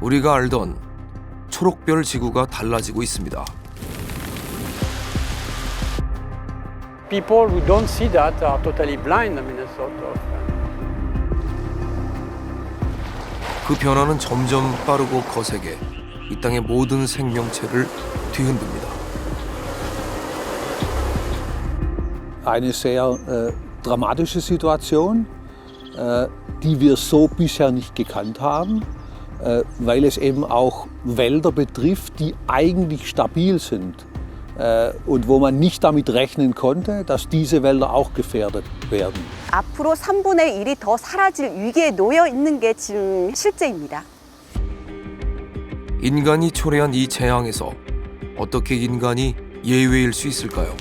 우리가 알던 초록별 지구가 달라지고 있습니다. People who don't see that are totally blind. I mean, it's sort of. 그 변화는 점점 빠르고 거세게 이 땅의 모든 생명체를 뒤흔듭니다. eine sehr äh, dramatische Situation, äh, die wir so bisher nicht gekannt haben, äh, weil es eben auch Wälder betrifft, die eigentlich stabil sind äh, und wo man nicht damit rechnen konnte, dass diese Wälder auch gefährdet werden. 앞으로 3분의 1이 더 사라질 위기에 놓여 있는 게 지금 실제입니다. 인간이 초래한 이 재앙에서 어떻게 인간이 예외일 수 있을까요?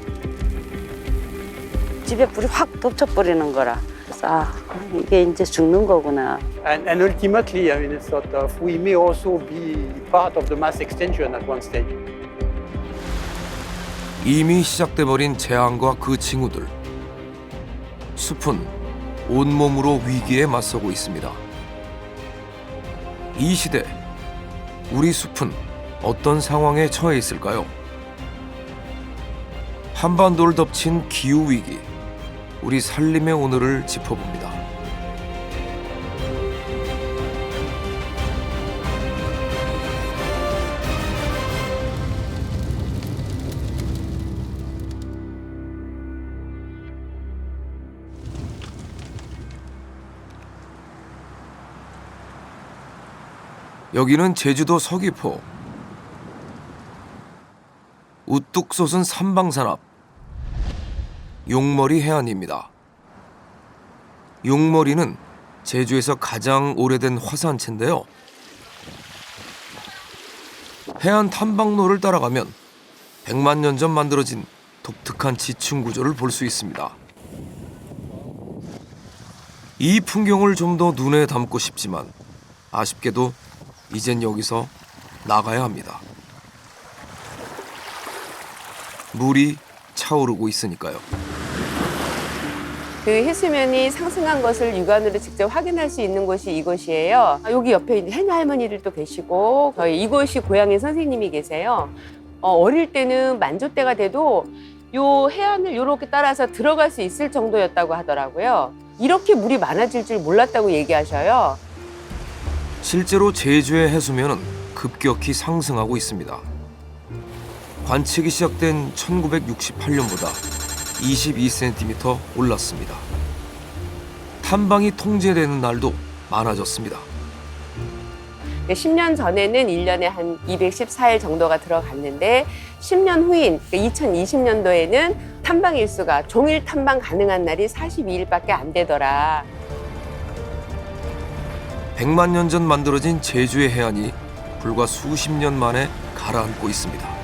집에 불이 확 덮쳐버리는 거라. 아, 이게 이제 죽는 거구나. And, and ultimately, I mean, it's sort of, we may also be part of the mass extinction at one stage. 이미 시작돼 버린 재앙과 그 징후들. 숲은 온몸으로 위기에 맞서고 있습니다. 이 시대 우리 숲은 어떤 상황에 처해 있을까요? 한반도를 덮친 기후 위기. 우리 살림의 오늘을 짚어봅니다. 여기는 제주도 서귀포. 우뚝 솟은 삼방산 앞. 용머리 해안입니다. 용머리는 제주에서 가장 오래된 화산체인데요. 해안 탐방로를 따라가면 100만 년 전 만들어진 독특한 지층 구조를 볼 수 있습니다. 이 풍경을 좀 더 눈에 담고 싶지만 아쉽게도 이젠 여기서 나가야 합니다. 물이 차오르고 있으니까요. 그 해수면이 상승한 것을 육안으로 직접 확인할 수 있는 곳이 이곳이에요. 아, 여기 옆에 해녀 할머니들도 계시고 저희 이곳이 고향인 선생님이 계세요. 어, 어릴 때는 만조 때가 돼도 요 해안을 이렇게 따라서 들어갈 수 있을 정도였다고 하더라고요. 이렇게 물이 많아질 줄 몰랐다고 얘기하셔요. 실제로 제주의 해수면은 급격히 상승하고 있습니다. 관측이 시작된 1968년보다 22cm 올랐습니다. 탐방이 통제되는 날도 많아졌습니다. 10년 전에는 1년에 한 214일 정도가 들어갔는데 10년 후인 2020년도에는 탐방 일수가 종일 탐방 가능한 날이 42일밖에 안 되더라. 100만 년 전 만들어진 제주의 해안이 불과 수십 년 만에 가라앉고 있습니다.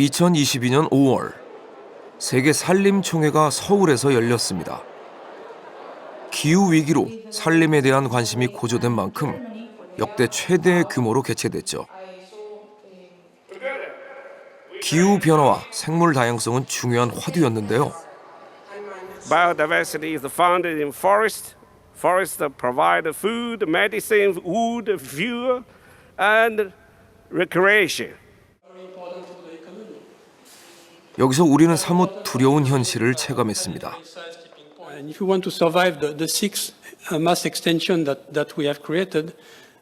(2022년 5월) 세계 산림총회가 서울에서 열렸습니다. 기후 위기로 산림에 대한 관심이 고조된 만큼 역대 최대 규모로 개최됐죠. 기후 변화와 생물 다양성은 중요한 화두였는데요. Biodiversity is founded in forest. Forests provide food, medicine, wood, fuel, and recreation. 여기서 우리는 사뭇 두려운 현실을 체감했습니다. And if we want to survive the, the six uh, mass extinction that, that we have created,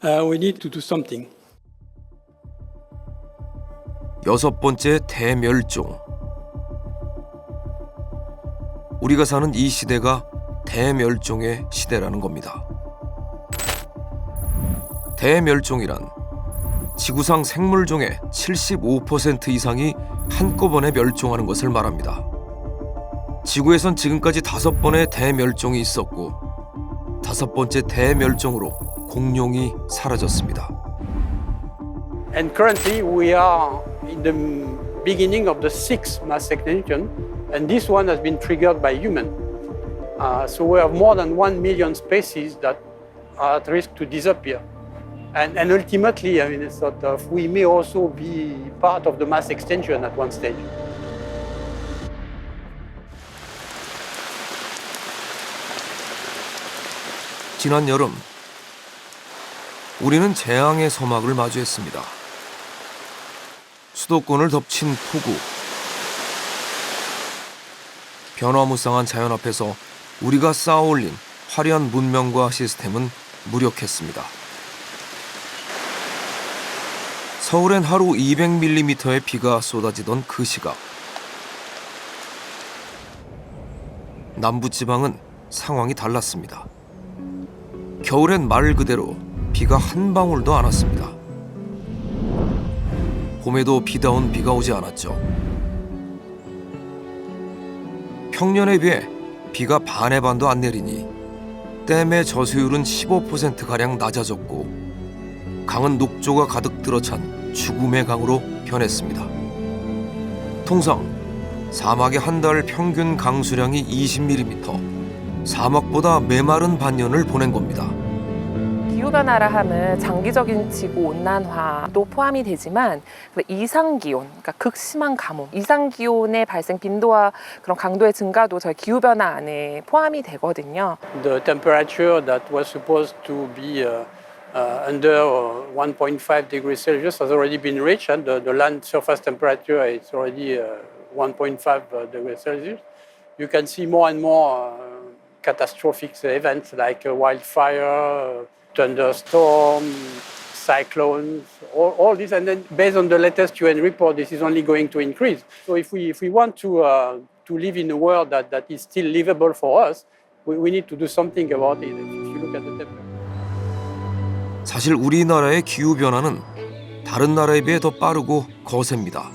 uh, we need to do something. 여섯 번째 대멸종. 우리가 사는 이 시대가 대멸종의 시대라는 겁니다. 대멸종이란 지구상 생물종의 75% 이상이 한꺼번에 멸종하는 것을 말합니다. 지구에선 지금까지 다섯 번의 대멸종이 있었고 다섯 번째 대멸종으로 공룡이 사라졌습니다. And currently, we are in the beginning of the sixth mass extinction, and this one has been triggered by human. Uh, so we have more than one million species that are at risk to disappear. And, and ultimately, I mean, it's sort of, we may also be part of the mass extinction at one stage. 지난 여름 우리는 재앙의 서막을 마주했습니다. 수도권을 덮친 폭우. 변화무쌍한 자연 앞에서 우리가 쌓아올린 화려한 문명과 시스템은 무력했습니다. 서울엔 하루 200mm의 비가 쏟아지던 그 시각. 남부지방은 상황이 달랐습니다. 겨울엔 말 그대로 비가 한 방울도 안 왔습니다. 봄에도 비다운 비가 오지 않았죠. 평년에 비해 비가 반의 반도 안 내리니 댐의 저수율은 15%가량 낮아졌고 강은 녹조가 가득 들어찬 죽음의 강으로 변했습니다. 통상 사막의 한 달 평균 강수량이 20mm, 사막보다 메마른 반년을 보낸 겁니다. 기후변화라 함은 장기적인 지구 온난화도 포함이 되지만 그 이상 기온, 그러니까 극심한 가뭄, 이상 기온의 발생 빈도와 그런 강도의 증가도 저희 기후변화 안에 포함이 되거든요. The temperature that was supposed to be uh, under uh, 1.5 degrees Celsius has already been reached, and the, the land surface temperature is already uh, 1.5 uh, degrees Celsius. You can see more and more uh, catastrophic events like uh, wildfire, uh, thunderstorm, cyclones, all, all this, and then based on the latest UN report, this is only going to increase. So if we if we want to uh, to live in a world that, that is still livable for us, we, we need to do something about it. If you look at the temperature. 사실 우리나라의 기후 변화는 다른 나라에 비해 더 빠르고 거셉니다.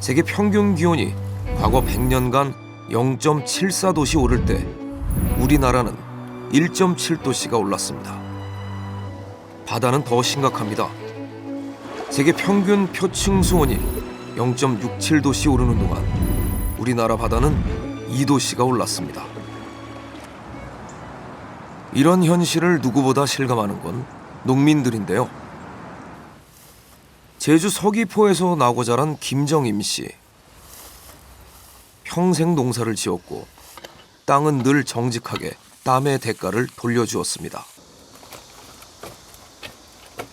세계 평균 기온이 과거 100년간 0.74도씨 오를 때 우리나라는 1.7도씨가 올랐습니다. 바다는 더 심각합니다. 세계 평균 표층 수온이 0.67도씨 오르는 동안 우리나라 바다는 2도씨가 올랐습니다. 이런 현실을 누구보다 실감하는 건 농민들인데요. 제주 서귀포에서 나고 자란 김정임 씨. 평생 농사를 지었고 땅은 늘 정직하게 땀의 대가를 돌려주었습니다.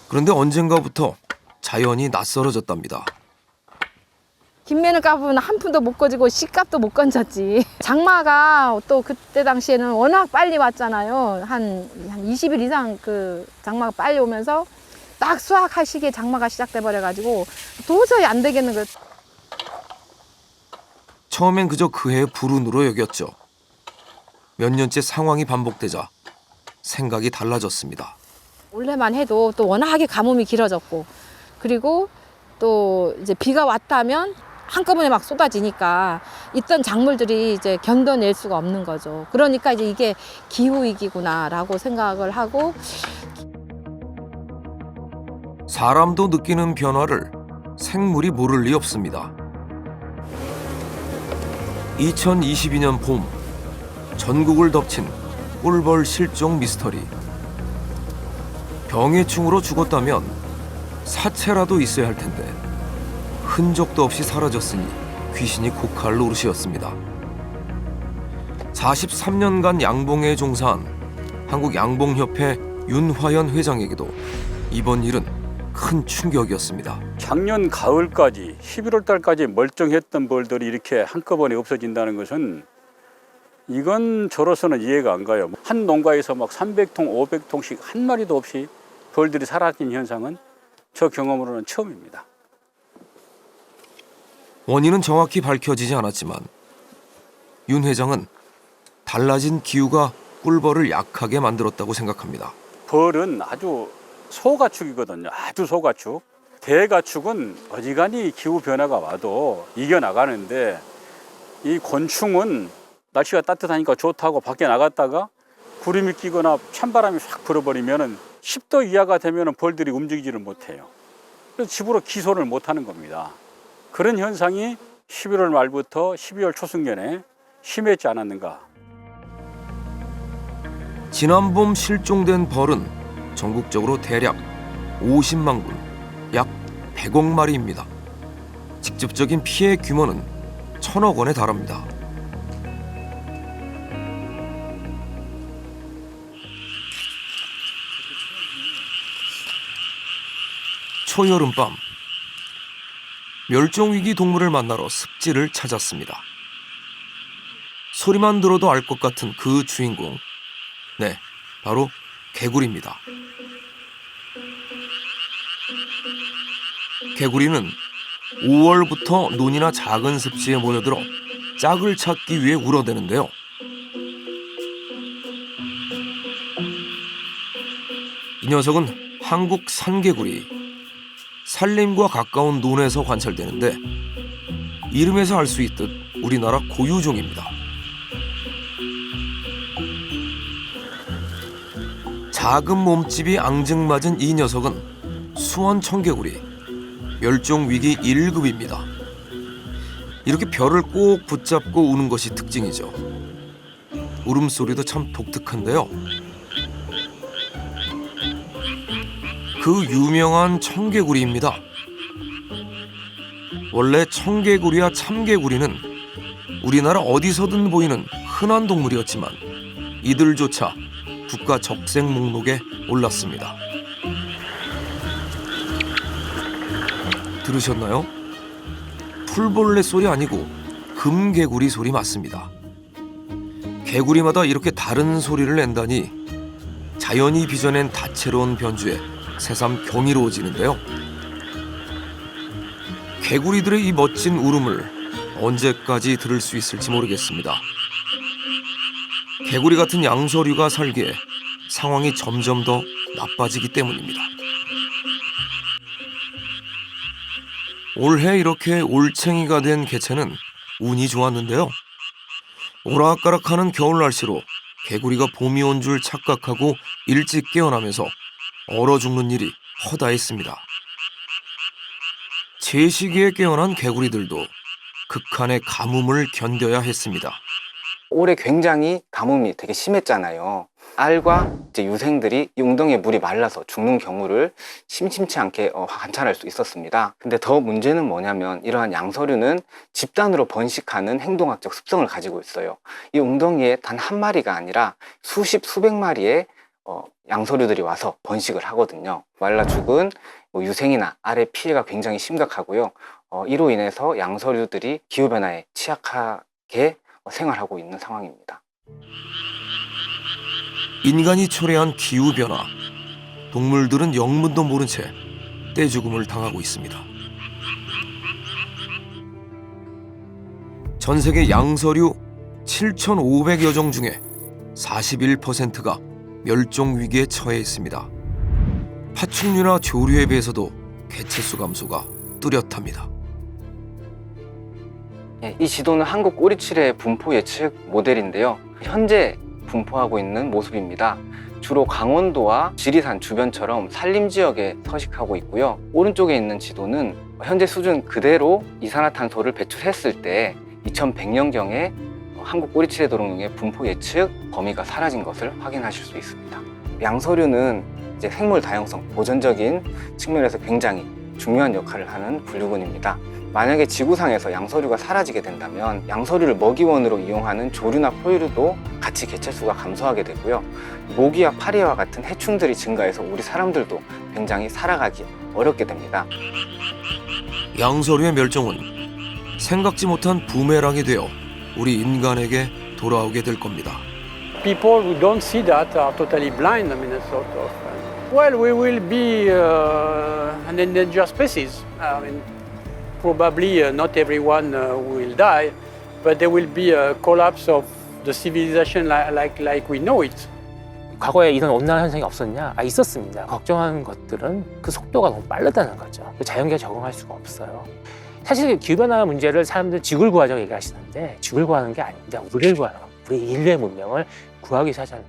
그런데 언젠가부터 자연이 낯설어졌답니다. 김매는 값은 한 푼도 못 거지고 씨값도 못 건졌지. 장마가 또 그때 당시에는 워낙 빨리 왔잖아요. 한, 한 20일 이상 그 장마가 빨리 오면서 딱 수확할 시기에 장마가 시작돼 버려가지고 도저히 안 되겠는 거예요. 처음엔 그저 그의 불운으로 여겼죠. 몇 년째 상황이 반복되자 생각이 달라졌습니다. 올해만 해도 또 워낙에 가뭄이 길어졌고 그리고 또 이제 비가 왔다면 한꺼번에 막 쏟아지니까 있던 작물들이 이제 견뎌낼 수가 없는 거죠. 그러니까 이제 이게 기후 위기구나라고 생각을 하고 사람도 느끼는 변화를 생물이 모를 리 없습니다. 2022년 봄 전국을 덮친 꿀벌 실종 미스터리. 병해충으로 죽었다면 사체라도 있어야 할 텐데 흔적도 없이 사라졌으니 귀신이 고칼 노릇이었습니다. 43년간 양봉에 종사한 한국 양봉협회 윤화연 회장에게도 이번 일은 큰 충격이었습니다. 작년 가을까지 11월 달까지 멀쩡했던 벌들이 이렇게 한꺼번에 없어진다는 것은 이건 저로서는 이해가 안 가요. 한 농가에서 막 300통, 500통씩 한 마리도 없이 벌들이 사라진 현상은 저 경험으로는 처음입니다. 원인은 정확히 밝혀지지 않았지만 윤 회장은 달라진 기후가 꿀벌을 약하게 만들었다고 생각합니다. 벌은 아주 소가축이거든요. 아주 소가축. 대가축은 어지간히 기후 변화가 와도 이겨나가는데 이 곤충은 날씨가 따뜻하니까 좋다고 밖에 나갔다가 구름이 끼거나 찬바람이 확 불어버리면은 10도 이하가 되면은 벌들이 움직이지를 못해요. 그래서 집으로 기소를 못 하는 겁니다. 그런 현상이 11월 말부터 12월 초순경에 심했지 않았는가. 지난 봄 실종된 벌은 전국적으로 대략 50만 군, 약 100억 마리입니다. 직접적인 피해 규모는 천억 원에 달합니다. 초여름 밤 멸종위기 동물을 만나러 습지를 찾았습니다. 소리만 들어도 알 것 같은 그 주인공. 네, 바로 개구리입니다. 개구리는 5월부터 논이나 작은 습지에 모여들어 짝을 찾기 위해 울어대는데요. 이 녀석은 한국 산개구리. 산림과 가까운 논에서 관찰되는데 이름에서 알 수 있듯 우리나라 고유종입니다. 작은 몸집이 앙증맞은 이 녀석은 수원 청개구리 멸종 위기 1급입니다. 이렇게 벼를 꼭 붙잡고 우는 것이 특징이죠. 울음소리도 참 독특한데요. 그 유명한 청개구리입니다. 원래 청개구리와 참개구리는 우리나라 어디서든 보이는 흔한 동물이었지만 이들조차 국가 적색 목록에 올랐습니다. 들으셨나요? 풀벌레 소리 아니고 금개구리 소리 맞습니다. 개구리마다 이렇게 다른 소리를 낸다니 자연이 빚어낸 다채로운 변주에 새삼 경이로워지는데요. 개구리들의 이 멋진 울음을 언제까지 들을 수 있을지 모르겠습니다. 개구리 같은 양서류가 살기에 상황이 점점 더 나빠지기 때문입니다. 올해 이렇게 올챙이가 된 개체는 운이 좋았는데요. 오락가락하는 겨울 날씨로 개구리가 봄이 온 줄 착각하고 일찍 깨어나면서 얼어 죽는 일이 허다했습니다. 제 시기에 깨어난 개구리들도 극한의 가뭄을 견뎌야 했습니다. 올해 굉장히 가뭄이 되게 심했잖아요. 알과 이제 유생들이 이 웅덩이에 물이 말라서 죽는 경우를 심심치 않게 어, 관찰할 수 있었습니다. 근데 더 문제는 뭐냐면 이러한 양서류는 집단으로 번식하는 행동학적 습성을 가지고 있어요. 이 웅덩이에 단 한 마리가 아니라 수십, 수백 마리의 어, 양서류들이 와서 번식을 하거든요. 말라 죽은 뭐 유생이나 알의 피해가 굉장히 심각하고요. 어, 이로 인해서 양서류들이 기후변화에 취약하게 어, 생활하고 있는 상황입니다. 인간이 초래한 기후변화. 동물들은 영문도 모른 채 떼죽음을 당하고 있습니다. 전 세계 양서류 7,500여 종 중에 41%가 멸종 위기에 처해 있습니다. 파충류나 조류에 비해서도 개체수 감소가 뚜렷합니다. 예, 이 지도는 한국 꼬리칠의 분포 예측 모델인데요. 현재 분포하고 있는 모습입니다. 주로 강원도와 지리산 주변처럼 산림 지역에 서식하고 있고요. 오른쪽에 있는 지도는 현재 수준 그대로 이산화탄소를 배출했을 때 2100년경에 한국 꼬리칠의 도롱뇽의 분포 예측 범위가 사라진 것을 확인하실 수 있습니다. 양서류는 이제 생물 다양성 보전적인 측면에서 굉장히 중요한 역할을 하는 분류군입니다. 만약에 지구상에서 양서류가 사라지게 된다면 양서류를 먹이원으로 이용하는 조류나 포유류도 같이 개체수가 감소하게 되고요. 모기와 파리와 같은 해충들이 증가해서 우리 사람들도 굉장히 살아가기 어렵게 됩니다. 양서류의 멸종은 생각지 못한 부메랑이 되어 우리 인간에게 돌아오게 될 겁니다. people who don't see that are totally blind. I mean, sort of. uh, well, we will be uh, an endangered species. I mean, probably uh, not everyone uh, will die, but there will be a collapse of the civilization like, like, like we know it. 과거에 이런 온난화 현상이 없었냐? 아, 있었습니다. 걱정하는 것들은 그 속도가 너무 빠르다는 거죠. 그 자연계에 적응할 수가 없어요. 사실 기후변화 문제를 사람들 지구를 구하자고 얘기하시는데 지구를 구하는 게 아닙니다. 우리를 구하는 거. 우리 인류의 문명을 구하기 위해서 하자는